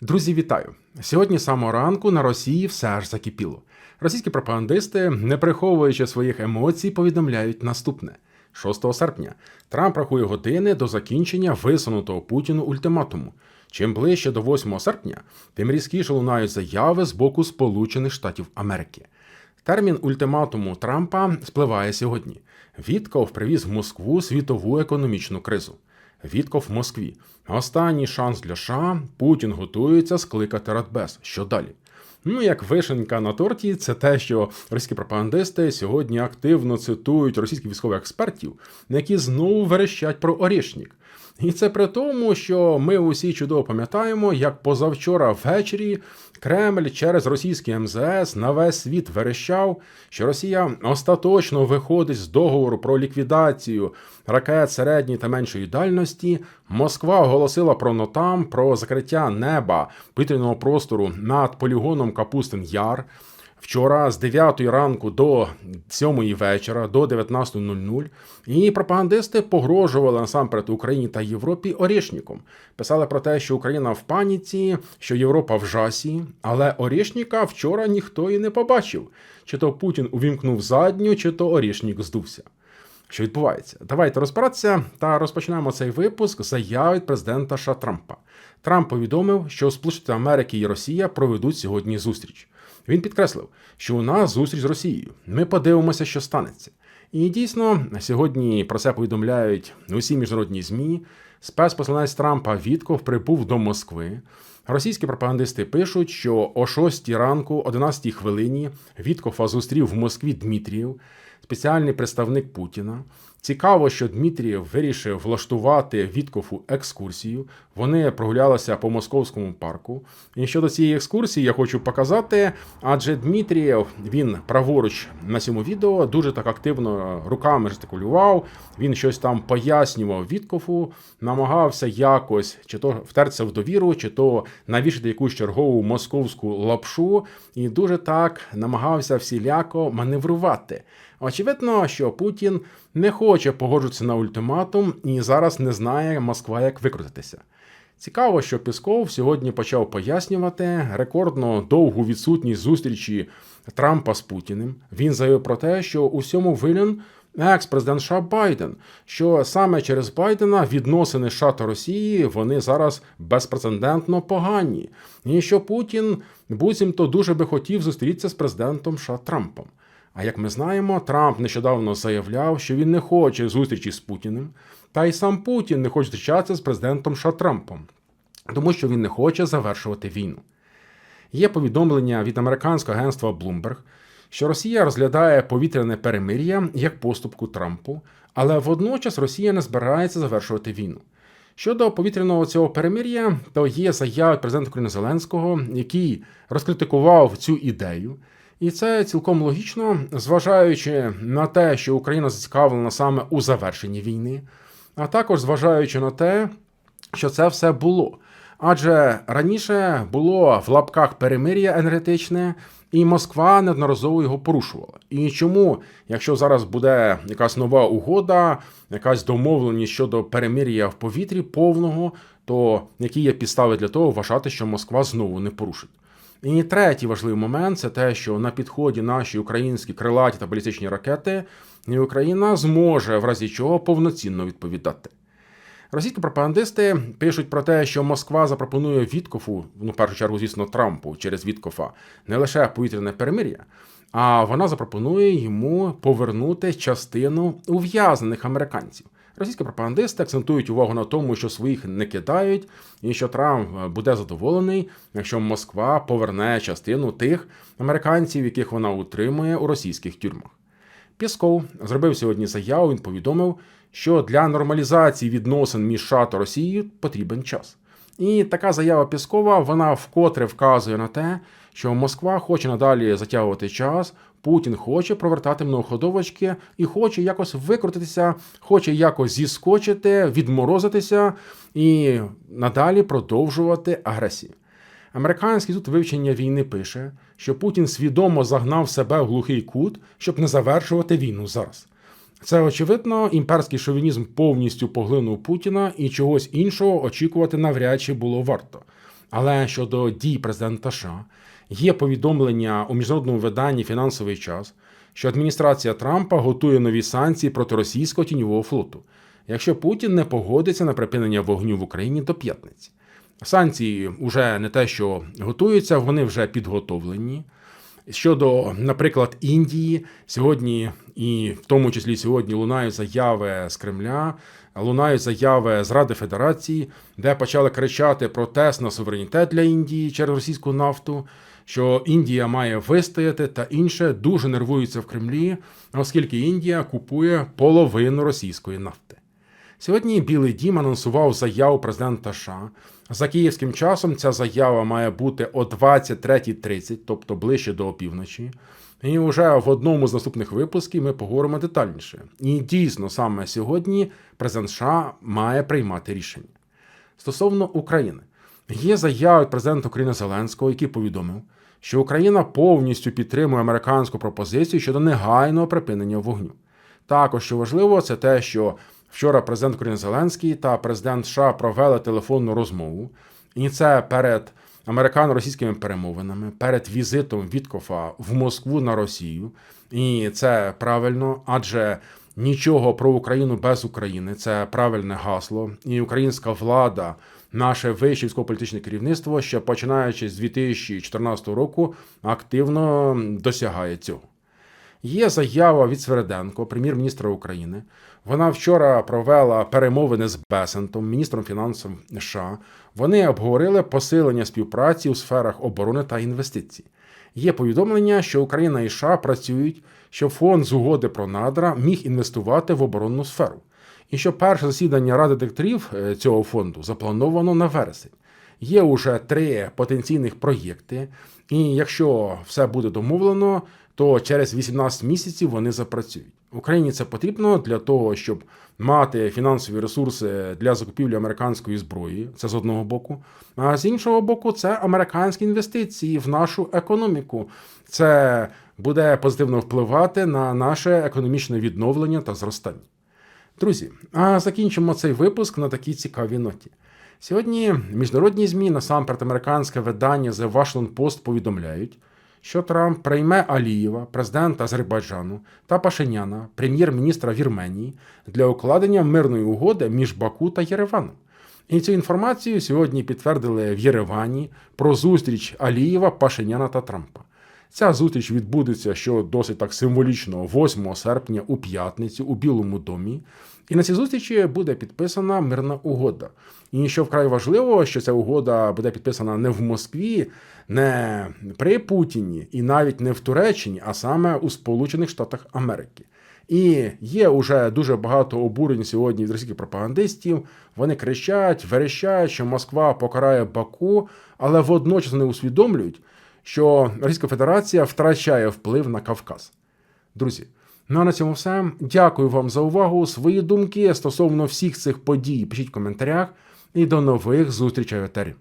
Друзі, вітаю! Сьогодні самого ранку на Росії все аж закипіло. Російські пропагандисти, не приховуючи своїх емоцій, повідомляють наступне: 6 серпня Трамп рахує години до закінчення висунутого Путіну ультиматуму. Чим ближче до 8 серпня, тим різкіше лунають заяви з боку Сполучених Штатів Америки. Термін ультиматуму Трампа спливає сьогодні. Вітков привіз в Москву світову економічну кризу. Вітков в Москві. Останній шанс для США. Путін готується скликати Радбез. Що далі? Ну, як вишенька на торті, це те, що російські пропагандисти сьогодні активно цитують російських військових експертів, які знову верещать про Орішнік. І це при тому, що ми усі чудово пам'ятаємо, як позавчора ввечері Кремль через російський МЗС на весь світ верещав, що Росія остаточно виходить з договору про ліквідацію ракет середньої та меншої дальності. Москва оголосила про нотам про закриття неба повітряного простору над полігоном Капустин Яр. Вчора з 9 ранку до 7 вечора до 19.00 і пропагандисти погрожували насамперед Україні та Європі орішніком. Писали про те, що Україна в паніці, що Європа в жасі, але орішніка вчора ніхто і не побачив. Чи то Путін увімкнув задню, чи то орішнік здувся. Що відбувається? Давайте розбиратися та розпочнемо цей випуск заяви президента США Трампа. Трамп повідомив, що Сполучені Америки і Росія проведуть сьогодні зустріч. Він підкреслив, що у нас зустріч з Росією. Ми подивимося, що станеться. І дійсно, сьогодні про це повідомляють усі міжнародні ЗМІ. Спецпосланець Трампа Вітков прибув до Москви. Російські пропагандисти пишуть, що о 6 ранку, 11 хвилині, Віткофа зустрів в Москві Дмитрієв, спеціальний представник Путіна. Цікаво, що Дмитрієв вирішив влаштувати Віткофу екскурсію. Вони прогулялися по московському парку. І щодо цієї екскурсії я хочу показати, адже Дмитрієв він праворуч на цьому відео дуже так активно руками жестикулював. Він щось там пояснював Віткофу, намагався якось чи то втертися в довіру, чи то навішати якусь чергову московську лапшу, і дуже так намагався всіляко маневрувати. Очевидно, що Путін не хоче погоджуватися на ультиматум і зараз не знає Москва, як викрутитися. Цікаво, що Пісков сьогодні почав пояснювати рекордно довгу відсутність зустрічі Трампа з Путіним. Він заявив про те, що у всьому винен екс-президент США Байден, що саме через Байдена відносини США та Росії вони зараз безпрецедентно погані, і що Путін буцімто дуже би хотів зустрітися з президентом США Трампом. А як ми знаємо, Трамп нещодавно заявляв, що він не хоче зустрічі з Путіним, та й сам Путін не хоче зустрічатися з президентом США Трампом, тому що він не хоче завершувати війну. Є повідомлення від американського агентства Bloomberg, що Росія розглядає повітряне перемир'я як поступку Трампу, але водночас Росія не збирається завершувати війну. Щодо повітряного цього перемир'я, то є заява президента України Зеленського, який розкритикував цю ідею. І це цілком логічно, зважаючи на те, що Україна зацікавлена саме у завершенні війни, а також зважаючи на те, що це все було. Адже раніше було в лапках перемир'я енергетичне, і Москва неодноразово його порушувала. І чому, якщо зараз буде якась нова угода, якась домовленість щодо перемир'я в повітрі повного, то які є підстави для того вважати, що Москва знову не порушить? І третій важливий момент це те, що на підході наші українські крилаті та балістичні ракети, Україна зможе в разі чого повноцінно відповідати. Російські пропагандисти пишуть про те, що Москва запропонує Віткофу, ну в першу чергу, звісно, Трампу через Віткофа, не лише повітряне перемир'я, а вона запропонує йому повернути частину ув'язнених американців. Російські пропагандисти акцентують увагу на тому, що своїх не кидають, і що Трамп буде задоволений, якщо Москва поверне частину тих американців, яких вона утримує у російських тюрмах. Пісков зробив сьогодні заяву. Він повідомив, що для нормалізації відносин між США та Росією потрібен час. І така заява Піскова вона вкотре вказує на те, що Москва хоче надалі затягувати час. Путін хоче провертати многоходовочки і хоче якось викрутитися, хоче якось зіскочити, відморозитися і надалі продовжувати агресію. Американський суд вивчення війни пише, що Путін свідомо загнав себе в глухий кут, щоб не завершувати війну зараз. Це очевидно, імперський шовінізм повністю поглинув Путіна і чогось іншого очікувати навряд чи було варто. Але щодо дій президента США, є повідомлення у міжнародному виданні фінансовий час, що адміністрація Трампа готує нові санкції проти російського тіньового флоту, якщо Путін не погодиться на припинення вогню в Україні до п'ятниці. Санкції вже не те, що готуються, вони вже підготовлені. Щодо, наприклад, Індії, сьогодні, і в тому числі сьогодні лунають заяви з Кремля, лунають заяви з Ради Федерації, де почали кричати про тест на суверенітет для Індії через російську нафту, що Індія має вистояти та інше дуже нервуються в Кремлі, оскільки Індія купує половину російської нафти. Сьогодні Білий Дім анонсував заяву президента США. За київським часом ця заява має бути о 23.30, тобто ближче до опівночі. І вже в одному з наступних випусків ми поговоримо детальніше. І дійсно, саме сьогодні президент США має приймати рішення. Стосовно України, є заява від президента України Зеленського, який повідомив, що Україна повністю підтримує американську пропозицію щодо негайного припинення вогню. Також що важливо, це те, що вчора президент України Зеленський та президент США провели телефонну розмову, і це перед американо-російськими перемовинами, перед візитом Віткофа в Москву на Росію. І це правильно, адже нічого про Україну без України це правильне гасло. І українська влада, наше вище військово-політичне керівництво, ще починаючи з 2014 року, активно досягає цього. Є заява від Свереденко, прем'єр-міністра України. Вона вчора провела перемовини з Бесентом, міністром фінансів США. Вони обговорили посилення співпраці у сферах оборони та інвестицій. Є повідомлення, що Україна і США працюють, щоб фонд з угоди про надра міг інвестувати в оборонну сферу. І що перше засідання ради директорів е, цього фонду заплановано на вересень. Є уже три потенційних проєкти, і якщо все буде домовлено, то через 18 місяців вони запрацюють. Україні це потрібно для того, щоб мати фінансові ресурси для закупівлі американської зброї. Це з одного боку. А з іншого боку, це американські інвестиції в нашу економіку. Це буде позитивно впливати на наше економічне відновлення та зростання. Друзі, а закінчимо цей випуск на такій цікавій ноті. Сьогодні міжнародні ЗМІ, насамперед американське видання The Washington Post повідомляють, що Трамп прийме Алієва, президента Азербайджану та Пашиняна, прем'єр-міністра Вірменії, для укладення мирної угоди між Баку та Єреваном. І цю інформацію сьогодні підтвердили в Єревані про зустріч Алієва, Пашиняна та Трампа. Ця зустріч відбудеться, що досить так символічно, 8 серпня у п'ятницю у Білому домі. І на цій зустрічі буде підписана мирна угода. І що вкрай важливо, що ця угода буде підписана не в Москві, не при Путіні і навіть не в Туреччині, а саме у Сполучених Штатах Америки. І є уже дуже багато обурень сьогодні від російських пропагандистів. Вони кричать, верещать, що Москва покарає Баку, але водночас не усвідомлюють, що Російська Федерація втрачає вплив на Кавказ. Друзі, ну а на цьому все. Дякую вам за увагу. Свої думки стосовно всіх цих подій пишіть в коментарях і до нових зустрічей в етері.